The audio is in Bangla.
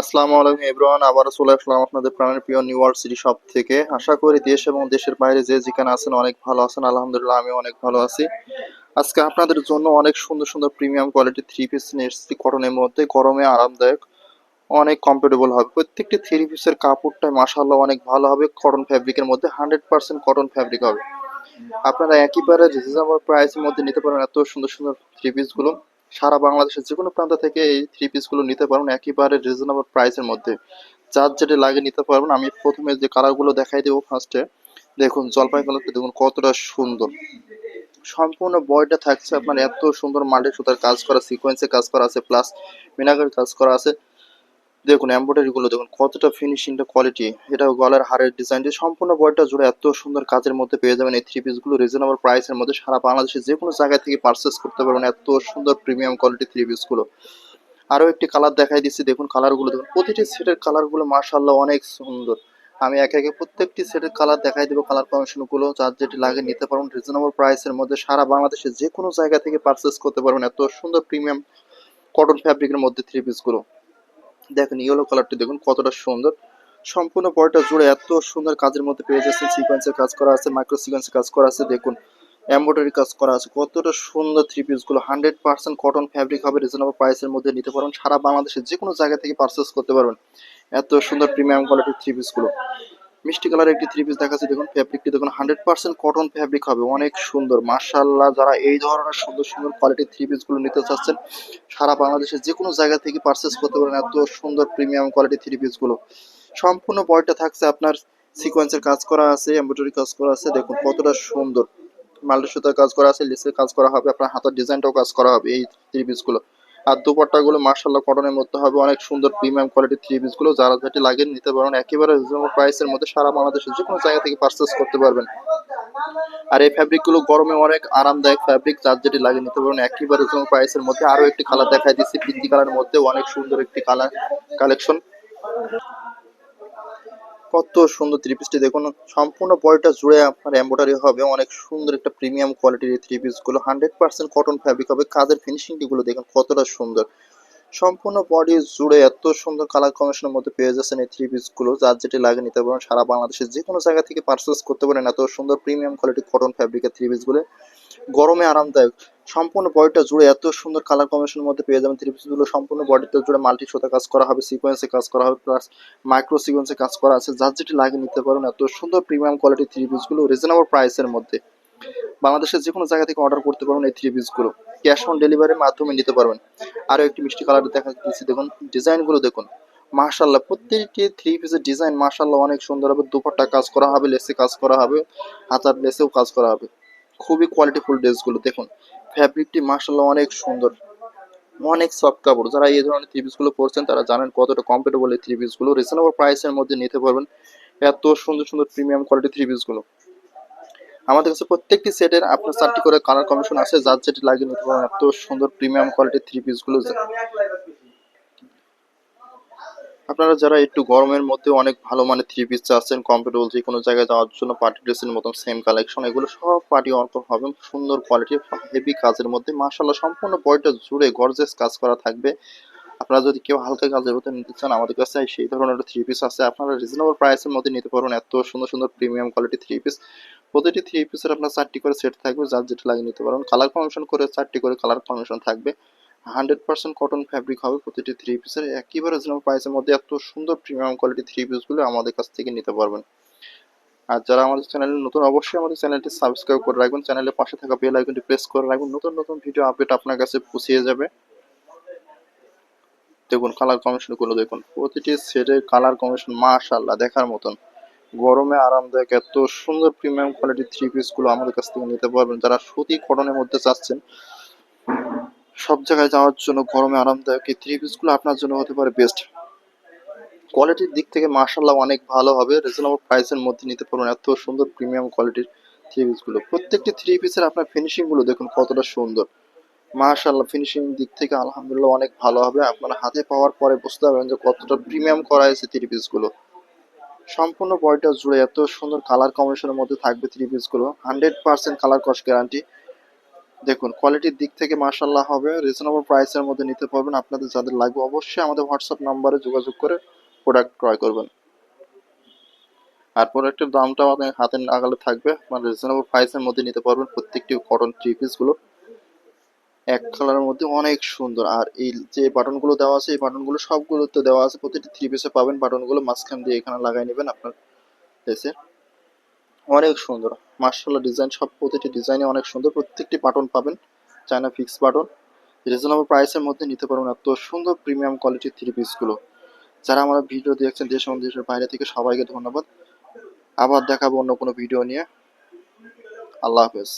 আসসালামু আলাইকুম এভরিওয়ান, আবারও চলে আসলাম আপনাদের প্রাণের প্রিয় নিউ ওয়ার্ল্ড সিটি শপ থেকে। আশা করি দেশ এবং দেশের বাইরে যে যেখানে আছেন অনেক ভালো আছেন। আলহামদুলিল্লাহ আমি অনেক ভালো আছি। আজকে আপনাদের জন্য অনেক সুন্দর সুন্দর প্রিমিয়াম কোয়ালিটি থ্রি পিস নিয়ে কটনের মধ্যে। গরমে আরামদায়ক, অনেক কমফোর্টেবল হবে। প্রত্যেকটি থ্রি পিসের কাপড়টাই মাসাল্লাহ অনেক ভালো হবে। কটন ফ্যাব্রিকের মধ্যে হান্ড্রেড পার্সেন্ট কটন ফ্যাব্রিক হবে। আপনারা একইবারে রিজনেবল প্রাইসের মধ্যে নিতে পারেন, এত সুন্দর সুন্দর থ্রি পিসগুলো সারা বাংলাদেশের যে কোনো প্রান্ত থেকে এই থ্রি পিসগুলো নিতে পারবেন। একেবারে রিজনেবল প্রাইসের মধ্যে। যার যেটা লাগে নিতে পারবেন। আমি প্রথমে যে কালারগুলো দেখাই দেবো ফার্স্টে দেখুন জলপাই কালারটা দেখুন কতটা সুন্দর। সম্পূর্ণ বয়টা থাকছে আপনার এত সুন্দর মাল্টি সুতার কাজ করা সিকোয়েন্সে কাজ করা আছে প্লাস মিনাগার কাজ করা আছে। দেখুন এমব্রয়ডারি গুলো দেখুন, কতটা ফিনিশিংটা কোয়ালিটি এটা গলার হারের ডিজাইনটি সম্পূর্ণ বয়টা জুড়ে এত সুন্দর কাজের মধ্যে পেয়ে যাবেন এই থ্রি পিসগুলো। রিজনেবল প্রাইসের মধ্যে সারা বাংলাদেশে যে কোনো জায়গা থেকে পারচেস করতে পারবেন এত সুন্দর প্রিমিয়াম কোয়ালিটি থ্রি পিসগুলো। আরও একটি কালার দেখাই দিচ্ছি, দেখুন কালারগুলো দেখুন, প্রতিটি সেটের কালারগুলো মার্শাল্লাহ অনেক সুন্দর। আমি একে একে প্রত্যেকটি সেটের কালার দেখাই দেবো কালার কমিশনগুলো, যার যেটি লাগে নিতে পারবেন। রিজনেবল প্রাইসের মধ্যে সারা বাংলাদেশে যে কোনো জায়গা থেকে পারচেস করতে পারবেন এত সুন্দর প্রিমিয়াম কটন ফ্যাব্রিকের মধ্যে থ্রি পিসগুলো। দেখেন ইয়েলো কালারটি দেখুন, কতটা সুন্দর। সম্পূর্ণ পরটা জুড়ে এত সুন্দর কাজের মধ্যে পেয়ে যাচ্ছেন। সিকোয়েন্সের কাজ করা আছে মাইক্রো সিকোয়েন্সের কাজ করা আছে, দেখুন। এমব্রয়ডারি কাজ করা আছে, কতটা সুন্দর থ্রি পিসগুলো হান্ড্রেড পার্সেন্ট কটন ফ্যাব্রিক হবে রিজনেবল প্রাইসের মধ্যে নিতে পারবেন। সারা বাংলাদেশের যে কোনো জায়গা থেকে পারচেস করতে পারবেন। এত সুন্দর প্রিমিয়াম কোয়ালিটির থ্রি পিসগুলো মিষ্টি কালার একটি থ্রি পিস দেখাচ্ছি। দেখুন ফ্যাব্রিকটি দেখুন হান্ড্রেড পার্সেন্ট কটন ফ্যাব্রিক হবে। অনেক সুন্দর। মার্শাল্লাহ যারা এই ধরনের সুন্দর সুন্দর কোয়ালিটির থ্রি পিসগুলো নিতে চাচ্ছেন, সারা বাংলাদেশের যে কোনো জায়গা থেকে পারচেস করতে পারেন এত সুন্দর প্রিমিয়াম কোয়ালিটি থ্রি পিসগুলো সম্পূর্ণ বয়টা থাকছে আপনার সিকোয়েন্সের কাজ করা আছে এমব্রয়ডারি কাজ করা আছে। দেখুন, কতটা সুন্দর। মাল্টি সুতার কাজ করা আছে লেসের কাজ করা হবে, আপনার হাতের ডিজাইনটাও কাজ করা হবে এই থ্রি পিসগুলো আর দুপাট্টাগুলো মার্শাল্লাহ কটনের মধ্যে হবে। অনেক সুন্দর প্রিমিয়াম কোয়ালিটির থ্রি পিসগুলো যারা যেটি লাগে নিতে পারেন, একেবারে রিজনেবল প্রাইসের মধ্যে সারা বাংলাদেশের যে কোনো জায়গা থেকে পারচেস করতে পারবেন। আর এই ফ্যাব্রিকগুলো গরমে অনেক আরামদায়ক ফ্যাব্রিক যার যেটি লাগে নিতে পারেন, একেবারে রিজনেবল প্রাইসের মধ্যে। আরও একটি কালার দেখাই দিচ্ছি, পিঙ্কি কালারের মধ্যে অনেক সুন্দর একটি কালার কালেকশন কত সুন্দর থ্রি পিসটি দেখুন। সম্পূর্ণ বডিটা জুড়ে আপনার এম্ব্রয়ডারি হবে। অনেক সুন্দর একটা প্রিমিয়াম কোয়ালিটির এই থ্রি পিসগুলো হান্ড্রেড পার্সেন্ট কটন ফ্যাব্রিক হবে। কাজের ফিনিশিংটি গুলো দেখুন, কতটা সুন্দর। সম্পূর্ণ বডি জুড়ে এত সুন্দর কালার কম্বিনেশনের মধ্যে পেয়ে যাচ্ছেন এই থ্রি পিসগুলো যার যেটি লাগে নিতে পারেন সারা বাংলাদেশের যে কোনো জায়গা থেকে পারচেস করতে পারেন। এত সুন্দর প্রিমিয়াম কোয়ালিটি কটন ফ্যাব্রিকের থ্রি পিসগুলো গরমে আরামদায়ক। সম্পূর্ণ বডিটা জুড়ে এত সুন্দর কালার কম্বিনেশনের মধ্যে পেয়ে যাবেন থ্রি পিসগুলো সম্পূর্ণ বডিতে জুড়ে মাল্টি সুতা কাজ করা হবে সিকোয়েন্সে কাজ করা হবে প্লাস মাইক্রো সিকোয়েন্সে কাজ করা আছে। যার যেটি লাগে নিতে পারেন, এত সুন্দর প্রিমিয়াম কোয়ালিটি থ্রি পিসগুলো রিজনেবল প্রাইসের মধ্যে। বাংলাদেশের যে কোনো জায়গা থেকে অর্ডার করতে পারবেন এই থ্রি পিসগুলো ক্যাশ অন ডেলিভারির মাধ্যমে নিতে পারবেন। আরও একটি মিষ্টি কালার দেখা দিচ্ছি, দেখুন। ডিজাইনগুলো দেখুন। মাশাল্লাহ প্রত্যেকটি থ্রি পিসের ডিজাইন মাশাল্লাহ অনেক সুন্দর হবে। দুপাট্টা কাজ করা হবে লেসে কাজ করা হবে, হাতার লেসেও কাজ করা হবে। খুবই কোয়ালিটিফুল ড্রেসগুলো দেখুন। ফ্যাব্রিকটি মার্শাল্লাহ অনেক সুন্দর। অনেক সফট কাপড়। যারা এই ধরনের থ্রি পিসগুলো পরছেন, তারা জানেন কতটা কমফোর্টেবল এই থ্রি পিসগুলো রিজনেবল প্রাইসের মধ্যে নিতে পারবেন এত সুন্দর সুন্দর প্রিমিয়াম কোয়ালিটি থ্রি পিসগুলো আমাদের কাছে প্রত্যেকটি সেটের আপনার চারটি করে কালার কমিশন আছে, যার যেটি লাগিয়ে নিতে পারেন এত সুন্দর প্রিমিয়াম কোয়ালিটির থ্রি পিসগুলো আপনারা যারা একটু গরমের মধ্যে অনেক ভালো মানের থ্রি পিস চাচ্ছেন কমফোর্টেবল যে কোনো জায়গায় যাওয়ার জন্য পার্টি ড্রেসের মতন সেম কালেকশন এগুলো সব পার্টি অর্ক হবে। সুন্দর কোয়ালিটির হেভি কাজের মধ্যে। মার্শাল্লাহ সম্পূর্ণ বয়টা জুড়ে গর্জেস কাজ করা থাকবে। আপনারা যদি কেউ হালকা কাজের মধ্যে নিতে চান, আমাদের কাছে সেই ধরনের থ্রি পিস আছে। আপনারা রিজনেবল প্রাইসের মধ্যে নিতে পারবেন। এত সুন্দর সুন্দর প্রিমিয়াম কোয়ালিটি থ্রি পিস প্রতিটি থ্রি পিসের আপনার চারটি করে সেট থাকবে। যার যেটা লাগিয়ে নিতে পারবেন। কালার কমিশন করে চারটি করে কালার কমিশন থাকবে। হান্ড্রেড পার্সেন্ট কটন ফ্যাব্রিক হবে প্রতিটি থ্রি পিসের একেবারে রিজনেবল প্রাইসের মধ্যে এত সুন্দর প্রিমিয়াম কোয়ালিটি থ্রি পিসগুলো আমাদের কাছ থেকে নিতে পারবেন। আর যারা আমাদের চ্যানেলে নতুন, অবশ্যই আমাদের চ্যানেলটি সাবস্ক্রাইব করে রাখবেন। চ্যানেলের পাশে থাকা বেল আইকনটি প্রেস করে রাখবেন। নতুন নতুন ভিডিও আপডেট আপনার কাছে পৌঁছিয়ে যাবে। দেখুন কালার কমিশনগুলো দেখুন। প্রতিটি সেটের কালার কমিশন মাশাল্লাহ দেখার মতন। গরমে আরামদায়ক, এত সুন্দর প্রিমিয়াম কোয়ালিটির থ্রি পিসগুলো আমাদের কাছ থেকে নিতে পারবেন। যারা সুতি কটনের মধ্যে চাচ্ছেন সব জায়গায় যাওয়ার জন্য গরমে আরামদায়ক এই থ্রি পিসগুলো আপনার জন্য হতে পারে বেস্ট কোয়ালিটির দিক থেকে মার্শাল্লাহ অনেক ভালো হবে। রিজনেবল প্রাইসের মধ্যে নিতে পারবেন। এত সুন্দর প্রিমিয়াম কোয়ালিটির থ্রি পিসগুলো। প্রত্যেকটি থ্রি পিসের আপনার ফিনিশিংগুলো দেখুন কতটা সুন্দর। মাশাল্লাহ ফিনিশিং দিক থেকে আলহামদুলিল্লাহ অনেক ভালো হবে। আপনার হাতে পাওয়ার পরে বুঝতে পারবেন যে কতটা প্রিমিয়াম করা হয়েছে থ্রি পিসগুলো। সম্পূর্ণ বডিটা জুড়ে এত সুন্দর কালার কম্বিনেশনের মধ্যে থাকবে থ্রি পিসগুলো। Hundred percent colour cost guarantee দেখুন কোয়ালিটির দিক থেকে মাশাল্লাহ হবে। রিজনেবল প্রাইসের মধ্যে নিতে পারবেন। আপনাদের যাদের লাগবে অবশ্যই আমাদের হোয়াটসঅ্যাপ নাম্বারে যোগাযোগ করে প্রোডাক্ট ক্রয় করবেন। আর প্রোডাক্টের দামটাও আপনার হাতের নাগালে থাকবে। মানে রিজনেবল প্রাইসের মধ্যে নিতে পারবেন প্রত্যেকটি কটন থ্রি পিসগুলো এক কালারের মধ্যে অনেক সুন্দর। আর এই যে বাটনগুলো দেওয়া আছে, এই বাটনগুলো সবগুলোতে দেওয়া আছে। প্রতিটি থ্রি পিসে পাবেন। বাটনগুলো মাঝখান দিয়ে এখানে লাগাই নেবেন আপনার ড্রেসে অনেক সুন্দর। মার্শাল্লাহ ডিজাইন সব প্রতিটি ডিজাইনে অনেক সুন্দর। প্রত্যেকটি বাটন পাবেন চায়না ফিক্স বাটন রিজনেবল প্রাইসের মধ্যে নিতে পারবেন এত সুন্দর প্রিমিয়াম কোয়ালিটির থ্রি পিসগুলো যারা আমরা ভিডিও দেখছেন দেশ এবং দেশের বাইরে থেকে, সবাইকে ধন্যবাদ। আবার দেখাবো অন্য কোনো ভিডিও নিয়ে। আল্লাহ হাফেজ।